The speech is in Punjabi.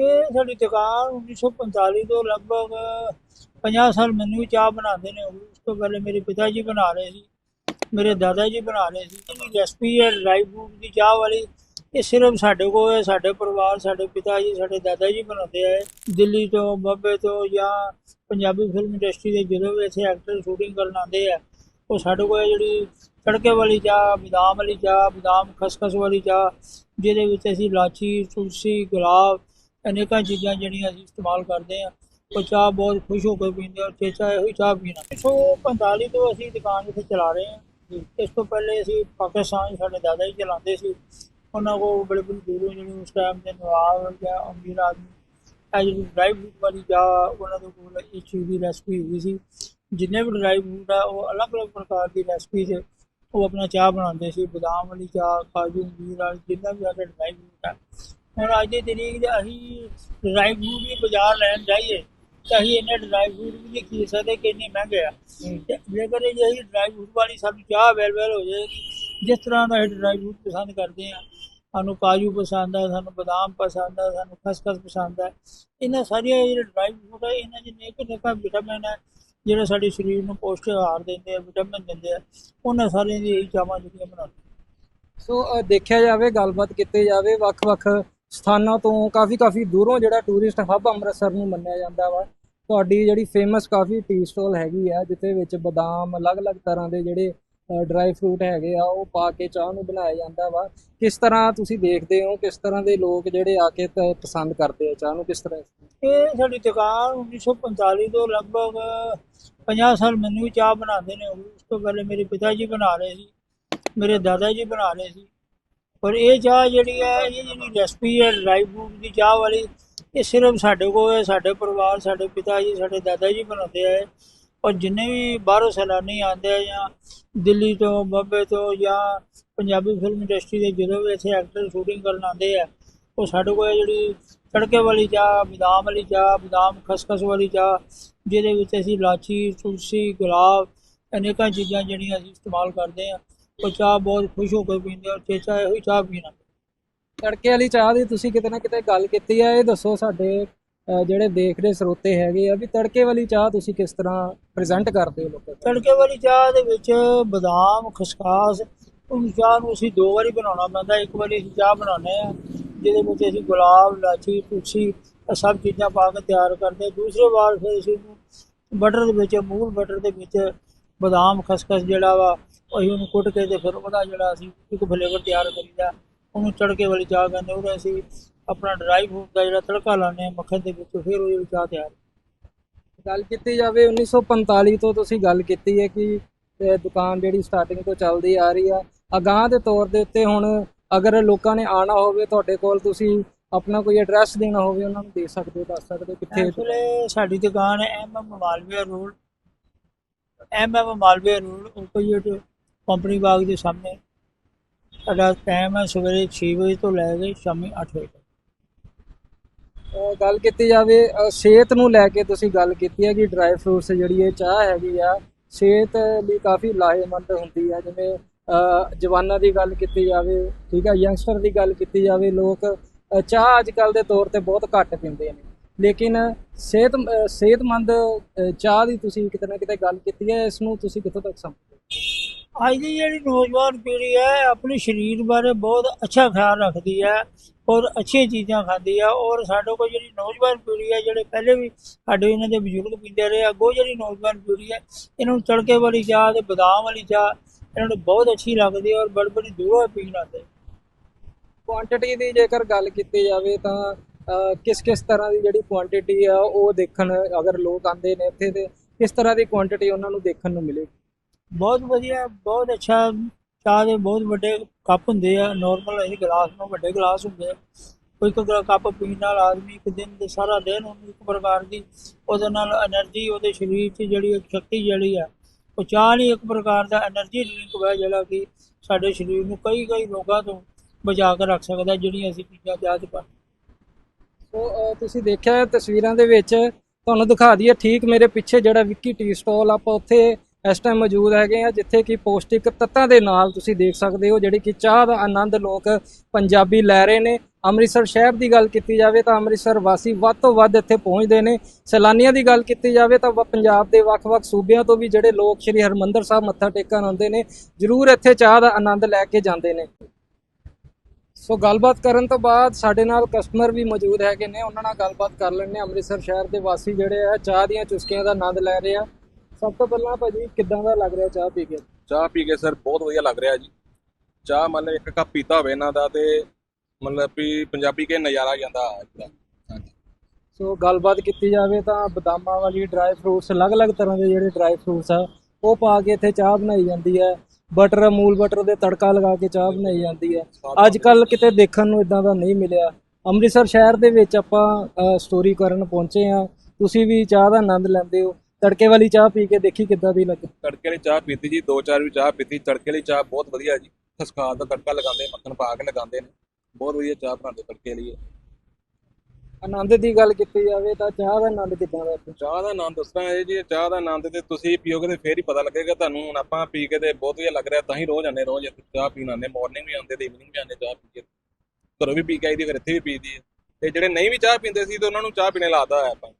ਇਹ ਸਾਡੀ ਦੁਕਾਨ 1945 ਤੋਂ ਲਗਭਗ 50 ਸਾਲ ਮੈਨੂੰ ਵੀ ਚਾਹ ਬਣਾਉਂਦੇ ਨੇ ਉਸ ਤੋਂ ਪਹਿਲੇ ਮੇਰੇ ਪਿਤਾ ਜੀ ਬਣਾ ਰਹੇ ਸੀ, ਮੇਰੇ ਦਾਦਾ ਜੀ ਬਣਾ ਰਹੇ ਸੀ। ਜਿਹੜੀ ਰੈਸਪੀ ਹੈ ਡਰਾਈ ਫਰੂਟ ਦੀ ਚਾਹ ਵਾਲੀ, ਇਹ ਸਿਰਫ ਸਾਡੇ ਕੋਲ ਹੈ, ਸਾਡੇ ਪਰਿਵਾਰ, ਸਾਡੇ ਪਿਤਾ ਜੀ, ਸਾਡੇ ਦਾਦਾ ਜੀ ਬਣਾਉਂਦੇ ਆ। ਦਿੱਲੀ ਤੋਂ, ਬੰਬੇ ਤੋਂ ਜਾਂ ਪੰਜਾਬੀ ਫਿਲਮ ਇੰਡਸਟਰੀ ਦੇ ਜਦੋਂ ਵੀ ਇੱਥੇ ਐਕਟਰ ਸ਼ੂਟਿੰਗ ਕਰਨ ਆਉਂਦੇ ਆ, ਉਹ ਸਾਡੇ ਕੋਲ ਇਹ ਜਿਹੜੀ ਤੜਕੇ ਵਾਲੀ ਚਾਹ, ਬਦਾਮ ਵਾਲੀ ਚਾਹ, ਬਦਾਮ ਖਸਖਸ ਵਾਲੀ ਚਾਹ, ਜਿਹਦੇ ਵਿੱਚ ਅਸੀਂ ਇਲਾਚੀ, ਤੁਲਸੀ, ਗੁਲਾਬ ਅਨੇਕਾਂ ਚੀਜ਼ਾਂ ਜਿਹੜੀਆਂ ਅਸੀਂ ਇਸਤੇਮਾਲ ਕਰਦੇ ਆ ਉਹ ਚਾਹ ਬਹੁਤ ਖੁਸ਼ ਹੋ ਕੇ ਪੀਂਦੇ ਔਰ ਚੇਚਾ ਇਹੋ ਹੀ ਚਾਹ ਪੀਣਾ। 145 ਤੋਂ ਅਸੀਂ ਦੁਕਾਨ ਇੱਥੇ ਚਲਾ ਰਹੇ ਹਾਂ। ਇਸ ਤੋਂ ਪਹਿਲੇ ਅਸੀਂ ਪਾਕਿਸਤਾਨ 'ਚ ਸਾਡੇ ਦਾਦਾ ਜੀ ਚਲਾਉਂਦੇ ਸੀ। ਉਹਨਾਂ ਕੋਲ ਬੜੇ ਬੜੇ ਦੂਰੋਂ ਜਿਹੜੇ ਉਸ ਟਾਈਮ ਦੇ ਨਵਾਬ ਜਾਂ ਅਮੀਰ ਆਦਮੀ, ਇਹ ਜਿਹੜੀ ਡਰਾਈ ਫਰੂਟ ਵਾਲੀ ਚਾਹ, ਉਹਨਾਂ ਦੇ ਕੋਲ ਇਸ ਚੀਜ਼ ਦੀ ਰੈਸਪੀ ਹੈਗੀ ਸੀ। ਜਿੰਨੇ ਵੀ ਡਰਾਈ ਫਰੂਟ ਆ, ਉਹ ਅਲੱਗ-ਅਲੱਗ ਪ੍ਰਕਾਰ ਦੀ ਰੈਸਪੀ ਸੀ ਉਹ ਆਪਣਾ ਚਾਹ ਬਣਾਉਂਦੇ ਸੀ। ਬਦਾਮ ਵਾਲੀ ਚਾਹ, ਕਾਜੂ ਅੰਜੀਰ ਵਾਲੀ, ਜਿੰਨਾ ਵੀ ਸਾਡੇ ਡਰਾਈ ਫਰੂਟ ਆ। ਹੁਣ ਅੱਜ ਦੀ ਤਰੀਕ 'ਚ ਅਸੀਂ ਡਰਾਈ ਫਰੂਟ ਵੀ ਬਾਜ਼ਾਰ ਲੈਣ ਜਾਈਏ ਤਾਂ ਅਸੀਂ ਇੰਨੇ ਡਰਾਈ ਫਰੂਟ ਵੀ ਨਹੀਂ ਖਰੀਦ ਸਕਦੇ ਕਿ ਇੰਨੇ ਮਹਿੰਗੇ ਆ। ਜੇਕਰ ਇਹ ਅਸੀਂ ਡਰਾਈ ਫਰੂਟ ਵਾਲੀ ਸਾਨੂੰ ਚਾਹ ਅਵੇਲੇਬਲ ਹੋ ਜਾਏਗੀ ਜਿਸ ਤਰ੍ਹਾਂ ਦਾ ਅਸੀਂ ਡਰਾਈ ਫਰੂਟ ਪਸੰਦ ਕਰਦੇ ਆ ਸਾਨੂੰ ਕਾਜੂ ਪਸੰਦ ਆ ਸਾਨੂੰ ਬਦਾਮ ਪਸੰਦ ਆ ਸਾਨੂੰ ਖਸਖਸ ਪਸੰਦ ਆ ਇਹਨਾਂ ਸਾਰੀਆਂ ਜਿਹੜੇ ਡਰਾਈ ਫਰੂਟ ਆ ਇਹਨਾਂ 'ਚ ਨੇਕ ਨੇਕਾਂ ਵਿਟਾਮਿਨ ਆ ਜਿਹੜੇ ਸਾਡੇ ਸਰੀਰ ਨੂੰ ਪੌਸ਼ਟਿਕ ਆਹਾਰ ਦਿੰਦੇ ਆ ਵਿਟਾਮਿਨ ਦਿੰਦੇ ਆ ਉਹਨਾਂ ਸਾਰਿਆਂ ਦੀ ਇਹੀ ਚਾਹਾਂ ਜਿਹੜੀਆਂ ਬਣਾਉਂਦੇ ਸੋ ਦੇਖਿਆ ਜਾਵੇ ਗੱਲਬਾਤ ਕੀਤੀ ਜਾਵੇ ਵੱਖ-ਵੱਖ ਸਥਾਨਾਂ ਤੋਂ ਕਾਫੀ-ਕਾਫੀ ਦੂਰੋਂ ਜਿਹੜਾ ਟੂਰਿਸਟ ਹੱਬ ਅੰਮ੍ਰਿਤਸਰ ਨੂੰ ਮੰਨਿਆ ਜਾਂਦਾ ਵਾ। ਤੁਹਾਡੀ ਜਿਹੜੀ ਫੇਮਸ ਕਾਫੀ ਟੀ ਸਟਾਲ ਹੈਗੀ ਆ, ਜਿੱਥੇ ਵਿੱਚ ਬਦਾਮ, ਅਲੱਗ-ਅਲੱਗ ਤਰ੍ਹਾਂ ਦੇ ਜਿਹੜੇ ਡਰਾਈ ਫਰੂਟ ਹੈਗੇ ਆ, ਉਹ ਪਾ ਕੇ ਚਾਹ ਨੂੰ ਬਣਾਇਆ ਜਾਂਦਾ ਵਾ। ਕਿਸ ਤਰ੍ਹਾਂ ਤੁਸੀਂ ਦੇਖਦੇ ਹੋ? ਕਿਸ ਤਰ੍ਹਾਂ ਦੇ ਲੋਕ ਜਿਹੜੇ ਆ ਕੇ ਪਸੰਦ ਕਰਦੇ ਆ ਚਾਹ ਨੂੰ? ਕਿਸ ਤਰ੍ਹਾਂ ਇਹ ਸਾਡੀ ਦੁਕਾਨ 1945 ਤੋਂ ਲਗਭਗ 50 ਸਾਲ ਮੈਨੂੰ ਵੀ ਚਾਹ ਬਣਾਉਂਦੇ ਨੇ। ਉਸ ਤੋਂ ਪਹਿਲੇ ਮੇਰੇ ਪਿਤਾ ਜੀ ਬਣਾ ਰਹੇ ਸੀ, ਮੇਰੇ ਦਾਦਾ ਜੀ ਬਣਾ ਰਹੇ ਸੀ। ਪਰ ਇਹ ਚਾਹ ਜਿਹੜੀ ਹੈ, ਇਹ ਜਿਹੜੀ ਰੈਸਪੀ ਹੈ ਡਰਾਈ ਫਰੂਟ ਦੀ ਚਾਹ ਵਾਲੀ, ਇਹ ਸਿਰਫ ਸਾਡੇ ਕੋਲ ਹੈ, ਸਾਡੇ ਪਰਿਵਾਰ, ਸਾਡੇ ਪਿਤਾ ਜੀ, ਸਾਡੇ ਦਾਦਾ ਜੀ ਬਣਾਉਂਦੇ ਆ ਔਰ ਜਿੰਨੇ ਵੀ ਬਾਹਰੋਂ ਸੈਲਾਨੀ ਆਉਂਦੇ ਆ ਜਾਂ ਦਿੱਲੀ ਤੋਂ, ਬੰਬੇ ਤੋਂ ਜਾਂ ਪੰਜਾਬੀ ਫਿਲਮ ਇੰਡਸਟਰੀ ਦੇ ਜਦੋਂ ਵੀ ਇੱਥੇ ਐਕਟਰ ਸ਼ੂਟਿੰਗ ਕਰਨ ਆਉਂਦੇ ਆ, ਉਹ ਸਾਡੇ ਕੋਲ ਇਹ ਜਿਹੜੀ ਤੜਕੇ ਵਾਲੀ ਚਾਹ, ਬਦਾਮ ਵਾਲੀ ਚਾਹ, ਬਦਾਮ ਖਸਖਸ ਵਾਲੀ ਚਾਹ, ਜਿਹਦੇ ਵਿੱਚ ਅਸੀਂ ਇਲਾਚੀ ਤੁਲਸੀ, ਗੁਲਾਬ, ਅਨੇਕਾਂ ਚੀਜ਼ਾਂ ਜਿਹੜੀਆਂ ਅਸੀਂ ਇਸਤੇਮਾਲ ਕਰਦੇ ਆ। ਉਹ ਚਾਹ ਬਹੁਤ ਖੁਸ਼ ਹੋ ਕੇ ਪੀਂਦੇ ਆ ਚੇਚਾ ਇਹੋ ਹੀ ਚਾਹ ਪੀਣਾ ਤੜਕੇ ਵਾਲੀ ਚਾਹ ਦੀ ਤੁਸੀਂ ਕਿਤੇ ਨਾ ਕਿਤੇ ਗੱਲ ਕੀਤੀ ਆ ਇਹ ਦੱਸੋ ਸਾਡੇ ਜਿਹੜੇ ਦੇਖ ਰਹੇ ਸਰੋਤੇ ਹੈਗੇ ਆ ਵੀ ਤੜਕੇ ਵਾਲੀ ਚਾਹ ਤੁਸੀਂ ਕਿਸ ਤਰ੍ਹਾਂ ਪ੍ਰੈਜ਼ੈਂਟ ਕਰਦੇ ਹੋ ਲੋਕਾਂ ਨੂੰ ਤੜਕੇ ਵਾਲੀ ਚਾਹ ਦੇ ਵਿੱਚ ਬਦਾਮ ਖਸਖਾਸ ਉਹ ਚਾਹ ਨੂੰ ਅਸੀਂ ਦੋ ਵਾਰੀ ਬਣਾਉਣਾ ਪੈਂਦਾ ਇੱਕ ਵਾਰੀ ਅਸੀਂ ਚਾਹ ਬਣਾਉਂਦੇ ਆ ਜਿਹਦੇ ਵਿੱਚ ਅਸੀਂ ਗੁਲਾਬ ਇਲਾਚੀ ਤੁਲਸੀ ਇਹ ਸਭ ਚੀਜ਼ਾਂ ਪਾ ਕੇ ਤਿਆਰ ਕਰਦੇ ਹਾਂ। ਦੂਸਰੇ ਵਾਰ ਫਿਰ ਅਸੀਂ ਬਟਰ ਦੇ ਵਿੱਚ ਮੂਲ ਬਟਰ ਦੇ ਵਿੱਚ ਬਦਾਮ ਖਸਖਸ ਜਿਹੜਾ ਵਾ ਅਸੀਂ ਉਹਨੂੰ ਕੁੱਟ ਕੇ ਤੇ ਫਿਰ ਉਹਦਾ ਜਿਹੜਾ ਅਸੀਂ ਇੱਕ ਫਲੇਵਰ ਤਿਆਰ ਕਰੀਦਾ ਉਹਨੂੰ ਤੜਕੇ ਵਾਲੀ ਚਾਹ ਕਹਿੰਦੇ ਉਹਦਾ ਅਸੀਂ ਆਪਣਾ ਡਰਾਈ ਫਰੂਟ ਦਾ ਜਿਹੜਾ ਤੜਕਾ ਲਾਉਂਦੇ ਹਾਂ ਮੱਖਣ ਦੇ ਵਿੱਚ ਫਿਰ ਉਹਦੀ ਚਾਹ ਤਿਆਰ। ਗੱਲ ਕੀਤੀ ਜਾਵੇ 1945 ਤੋਂ ਤੁਸੀਂ ਗੱਲ ਕੀਤੀ ਹੈ ਕਿ ਦੁਕਾਨ ਜਿਹੜੀ ਸਟਾਰਟਿੰਗ ਤੋਂ ਚੱਲਦੀ ਆ ਰਹੀ ਆ। ਅਗਾਂਹ ਦੇ ਤੌਰ ਦੇ ਉੱਤੇ ਹੁਣ ਅਗਰ ਲੋਕਾਂ ਨੇ ਆਣਾ ਹੋਵੇ ਤੁਹਾਡੇ ਕੋਲ ਤੁਸੀਂ ਆਪਣਾ ਕੋਈ ਐਡਰੈਸ ਦੇਣਾ ਹੋਵੇ ਉਹਨਾਂ ਨੂੰ ਦੇ ਸਕਦੇ ਹੋ ਦੱਸ ਸਕਦੇ ਹੋ ਕਿੱਥੇ ਐਕਚੁਅਲੀ ਸਾਡੀ ਦੁਕਾਨ ਹੈ MM Malviya road MM Malviya road opposite company Bagh ਦੇ ਸਾਹਮਣੇ। ਸਾਡਾ ਟਾਈਮ ਹੈ ਸਵੇਰੇ 6 ਵਜੇ ਤੋਂ ਲੈ ਕੇ ਸ਼ਾਮੀ 8 ਵਜੇ ਤੱਕ। ਅਹ ਗੱਲ ਕੀਤੀ ਜਾਵੇ, ਅਹ ਸਿਹਤ ਨੂੰ ਲੈ ਕੇ ਤੁਸੀਂ ਗੱਲ ਕੀਤੀ ਹੈ ਕਿ ਡਰਾਈ ਫਰੂਟਸ ਜਿਹੜੀ ਇਹ ਚਾਹ ਹੈਗੀ ਆ, ਸਿਹਤ ਲਈ ਕਾਫੀ ਲਾਹੇਮੰਦ ਹੁੰਦੀ ਆ। ਜਿਵੇਂ, ਅਹ ਜਵਾਨਾਂ ਦੀ ਗੱਲ ਕੀਤੀ ਜਾਵੇ, ਠੀਕ ਆ ਯੰਗਸਟਰ ਦੀ ਗੱਲ ਕੀਤੀ ਜਾਵੇ, ਲੋਕ, ਅਹ ਚਾਹ ਅੱਜ ਕੱਲ ਦੇ ਤੌਰ ਤੇ ਬਹੁਤ ਘੱਟ ਪੀਂਦੇ ਨੇ। ਲੇਕਿਨ ਸਿਹਤ, ਅਹ ਸਿਹਤਮੰਦ, ਅਹ ਚਾਹ ਦੀ ਤੁਸੀਂ ਕਿਤੇ ਨਾ ਕਿਤੇ ਗੱਲ ਕੀਤੀ ਹੈ, ਇਸ ਨੂੰ ਤੁਸੀਂ ਕਿੱਥੋਂ ਤੱਕ ਸਮਝਦੇ ਹੋ? ਅੱਜ ਦੀ ਜਿਹੜੀ ਨੌਜਵਾਨ ਪੀੜ੍ਹੀ ਹੈ, ਆਪਣੇ ਸਰੀਰ ਬਾਰੇ ਬਹੁਤ ਅੱਛਾ ਖਿਆਲ ਰੱਖਦੀ ਹੈ ਔਰ ਅੱਛੀਆਂ ਚੀਜ਼ਾਂ ਖਾਂਦੀ ਹੈ ਔਰ ਸਾਡੇ ਕੋਲ ਜਿਹੜੀ ਨੌਜਵਾਨ ਪੀੜ੍ਹੀ ਹੈ, ਜਿਹੜੇ ਪਹਿਲੇ ਵੀ ਸਾਡੇ ਇਹਨਾਂ ਦੇ ਬਜ਼ੁਰਗ ਪੀਂਦੇ ਰਹੇ, ਅੱਗੋਂ ਜਿਹੜੀ ਨੌਜਵਾਨ ਪੀੜ੍ਹੀ ਹੈ, ਇਹਨਾਂ ਨੂੰ ਤੜਕੇ ਵਾਲੀ ਚਾਹ ਤੇ ਬਦਾਮ ਵਾਲੀ ਚਾਹ ਇਹਨਾਂ ਨੂੰ ਬਹੁਤ ਅੱਛੀ ਲੱਗਦੀ ਹੈ ਔਰ ਬੜੀ ਬੜੀ ਦੂਰੋਂ ਪੀਣ ਆਉਂਦੇ ਕੁਆਂਟੀਟੀ ਦੀ ਜੇਕਰ ਗੱਲ ਕੀਤੀ ਜਾਵੇ ਤਾਂ ਕਿਸ ਕਿਸ ਤਰ੍ਹਾਂ ਦੀ ਜਿਹੜੀ ਕੁਆਂਟੀਟੀ ਆ ਉਹ ਦੇਖਣ ਅਗਰ ਲੋਕ ਆਂਦੇ ਨੇ ਇੱਥੇ ਤੇ ਕਿਸ ਤਰ੍ਹਾਂ ਦੀ ਕੁਆਂਟੀਟੀ ਉਹਨਾਂ ਨੂੰ ਦੇਖਣ ਨੂੰ ਮਿਲੇਗੀ? ਬਹੁਤ ਵਧੀਆ, ਬਹੁਤ ਅੱਛਾ ਚਾਹ ਦੇ ਬਹੁਤ ਵੱਡੇ ਕੱਪ ਹੁੰਦੇ ਆ ਨਾਰਮਲ ਇਹ ਗਲਾਸ ਨਾਲ ਵੱਡੇ ਗਲਾਸ ਹੁੰਦੇ ਆ। ਕੋਈ ਕੋਈ ਕੱਪ ਪੀਣ ਨਾਲ ਆਦਮੀ ਇੱਕ ਦਿਨ ਦੇ ਸਾਰਾ ਦਿਨ ਉਹਨੂੰ ਇੱਕ ਪ੍ਰਕਾਰ ਦੀ ਉਹਦੇ ਨਾਲ એનર્ਜੀ ਉਹਦੇ ਸਰੀਰ 'ਚ ਜਿਹੜੀ ਇੱਕ ਸ਼ਕਤੀ ਜਿਹੜੀ ਆ, ਉਹ ਚਾਹ ਨਹੀਂ ਇੱਕ ਪ੍ਰਕਾਰ ਦਾ એનર્ਜੀ ਡਰਿੰਕ ਹੈ ਜਿਹੜਾ ਕਿ ਸਾਡੇ ਸਰੀਰ ਨੂੰ ਕਈ ਕਈ ਰੋਗਾਂ ਤੋਂ ਬਚਾ ਕੇ ਰੱਖ ਸਕਦਾ ਜਿਹੜੀਆਂ ਅਸੀਂ ਪੀਂਦੇ ਚਾਹ ਚ ਪਾ ਸੋ ਤੁਸੀਂ ਦੇਖਿਆ ਤਸਵੀਰਾਂ ਦੇ ਵਿੱਚ ਤੁਹਾਨੂੰ ਦਿਖਾ ਦਈਏ, ਠੀਕ ਮੇਰੇ ਪਿੱਛੇ ਜਿਹੜਾ ਵਿੱਕੀ ਟੀ ਸਟਾਲ ਆਪਾਂ ਉੱਥੇ ਇਸ ਟਾਈਮ ਮੌਜੂਦ ਹੈਗੇ ਆ, ਜਿੱਥੇ ਕਿ ਪੌਸ਼ਟਿਕ ਤੱਤਾਂ ਦੇ ਨਾਲ ਤੁਸੀਂ ਦੇਖ ਸਕਦੇ ਹੋ ਜਿਹੜੀ ਕਿ ਚਾਹ ਦਾ ਆਨੰਦ ਲੋਕ ਪੰਜਾਬੀ ਲੈ ਰਹੇ ਨੇ। ਅੰਮ੍ਰਿਤਸਰ ਸ਼ਹਿਰ ਦੀ ਗੱਲ ਕੀਤੀ ਜਾਵੇ ਤਾਂ ਅੰਮ੍ਰਿਤਸਰ ਵਾਸੀ ਵੱਧ ਤੋਂ ਵੱਧ ਇੱਥੇ ਪਹੁੰਚਦੇ ਨੇ। ਸੈਲਾਨੀਆਂ ਦੀ ਗੱਲ ਕੀਤੀ ਜਾਵੇ ਤਾਂ ਵ- ਪੰਜਾਬ ਦੇ ਵੱਖ-ਵੱਖ ਸੂਬਿਆਂ ਤੋਂ ਵੀ ਜਿਹੜੇ ਲੋਕ ਸ਼੍ਰੀ ਹਰਮੰਦਰ ਸਾਹਿਬ ਮੱਥਾ ਟੇਕਣ ਆਉਂਦੇ ਨੇ, ਜ਼ਰੂਰ ਇੱਥੇ ਚਾਹ ਦਾ ਆਨੰਦ ਲੈ ਕੇ ਜਾਂਦੇ ਨੇ। ਸੋ ਗੱਲਬਾਤ ਕਰਨ ਤੋਂ ਬਾਅਦ ਸਾਡੇ ਨਾਲ ਕਸਟਮਰ ਵੀ ਮੌਜੂਦ ਹੈਗੇ ਨੇ, ਉਹਨਾਂ ਨਾਲ ਗੱਲਬਾਤ ਕਰ ਲੈਂਦੇ ਹਾਂ। ਅੰਮ੍ਰਿਤਸਰ ਸ਼ਹਿਰ ਦੇ ਵਾਸੀ ਜਿਹੜੇ ਆ, ਚਾਹ ਦੀਆਂ ਚੁਸਕੀਆਂ ਦਾ ਆਨੰਦ ਲੈ ਰਹੇ ਆ। ਸਭ ਤੋਂ ਪਹਿਲਾਂ ਭਾਜੀ ਕਿੱਦਾਂ ਦਾ ਲੱਗ ਰਿਹਾ ਚਾਹ ਪੀ ਕੇ? ਚਾਹ ਪੀ ਕੇ ਸਰ ਬਹੁਤ ਵਧੀਆ ਲੱਗ ਰਿਹਾ ਜੀ। ਚਾਹ ਮਤਲਬ ਇੱਕ ਕੱਪ ਪੀਤਾ ਹੋਵੇ ਇਹਨਾਂ ਦਾ ਤੇ ਮਤਲਬ ਵੀ ਪੰਜਾਬੀ ਕੇ ਨਜ਼ਾਰਾ ਜਾਂਦਾ। ਹਾਂਜੀ। ਸੋ ਗੱਲਬਾਤ ਕੀਤੀ ਜਾਵੇ ਤਾਂ ਬਦਾਮਾਂ ਵਾਲੀ ਡਰਾਈ ਫਰੂਟਸ ਅਲੱਗ-ਅਲੱਗ ਤਰ੍ਹਾਂ ਦੇ ਜਿਹੜੇ ਡਰਾਈ ਫਰੂਟਸ ਆ ਉਹ ਪਾ ਕੇ ਇੱਥੇ ਚਾਹ ਬਣਾਈ ਜਾਂਦੀ ਹੈ। ਬਟਰ ਅਮੂਲ ਬਟਰ ਦੇ ਤੜਕਾ ਲਗਾ ਕੇ ਚਾਹ ਬਣਾਈ ਜਾਂਦੀ ਹੈ। ਅੱਜ ਕੱਲ ਕਿਤੇ ਦੇਖਣ ਨੂੰ ਇਦਾਂ ਦਾ ਨਹੀਂ ਮਿਲਿਆ। ਅੰਮ੍ਰਿਤਸਰ ਸ਼ਹਿਰ ਦੇ ਵਿੱਚ ਆਪਾਂ ਸਟੋਰੀ ਕਰਨ ਪਹੁੰਚੇ ਆ ਤੁਸੀਂ ਵੀ ਚਾਹ ਦਾ ਆਨੰਦ ਲੈਂਦੇ ਹੋ। ਤੜਕੇ ਵਾਲੀ ਚਾਹ ਪੀ ਕੇ ਦੇਖੀ ਕਿੱਦਾਂ ਦੀ ਲੱਗੀ। ਤੜਕੇ ਵਾਲੀ ਚਾਹ ਪੀਤੀ ਜੀ ਦੋ ਚਾਰ ਵੀ ਚਾਹ ਪੀਤੀ। ਤੜਕੇ ਵਾਲੀ ਚਾਹ ਬਹੁਤ ਵਧੀਆ ਜੀ। ਖਸਖਾਸ ਦਾ ਤੜਕਾ ਲਗਾਉਂਦੇ ਮੱਖਣ ਪਾ ਕੇ ਲਗਾਉਂਦੇ ਨੇ। ਬਹੁਤ ਵਧੀਆ ਚਾਹ ਬਣਾਉਂਦੇ ਤੜਕੇ ਲਈ ਆਨੰਦ ਦੀ ਗੱਲ ਕੀਤੀ ਜਾਵੇ ਤਾਂ ਚਾਹ ਦਾ ਆਨੰਦ ਕਿੱਦਾਂ ਦਾ? ਚਾਹ ਦਾ ਆਨੰਦ ਦੱਸਣਾ ਹੈ ਜੀ ਚਾਹ ਦਾ ਆਨੰਦ ਤੇ ਤੁਸੀਂ ਪੀਓਗੇ ਤੇ ਫੇਰ ਹੀ ਪਤਾ ਲੱਗੇਗਾ ਤੁਹਾਨੂੰ। ਹੁਣ ਆਪਾਂ ਪੀ ਕੇ ਤੇ ਬਹੁਤ ਵਧੀਆ ਲੱਗ ਰਿਹਾ ਤਾਂ ਹੀ ਰੋਜ਼ ਆਉਂਦੇ ਰੋਜ਼ ਇੱਥੇ ਚਾਹ ਪੀਣ ਆਉਂਦੇ। ਮਾਰਨਿੰਗ ਵੀ ਆਉਂਦੇ ਤੇ ਇਵਨਿੰਗ ਵੀ ਆਉਂਦੇ ਚਾਹ ਪੀ ਕੇ। ਘਰੋਂ ਵੀ ਪੀ ਕੇ ਆਈਦੀ ਫਿਰ ਇੱਥੇ ਵੀ ਪੀਦੀ ਹੈ। ਤੇ ਜਿਹੜੇ ਨਹੀਂ ਵੀ ਚਾਹ ਪੀਂਦੇ ਸੀ ਤੇ ਉਹਨਾਂ ਨੂੰ ਚਾਹ ਪੀਣੇ ਲਾਦਾ ਹੈ ਆਪਾਂ।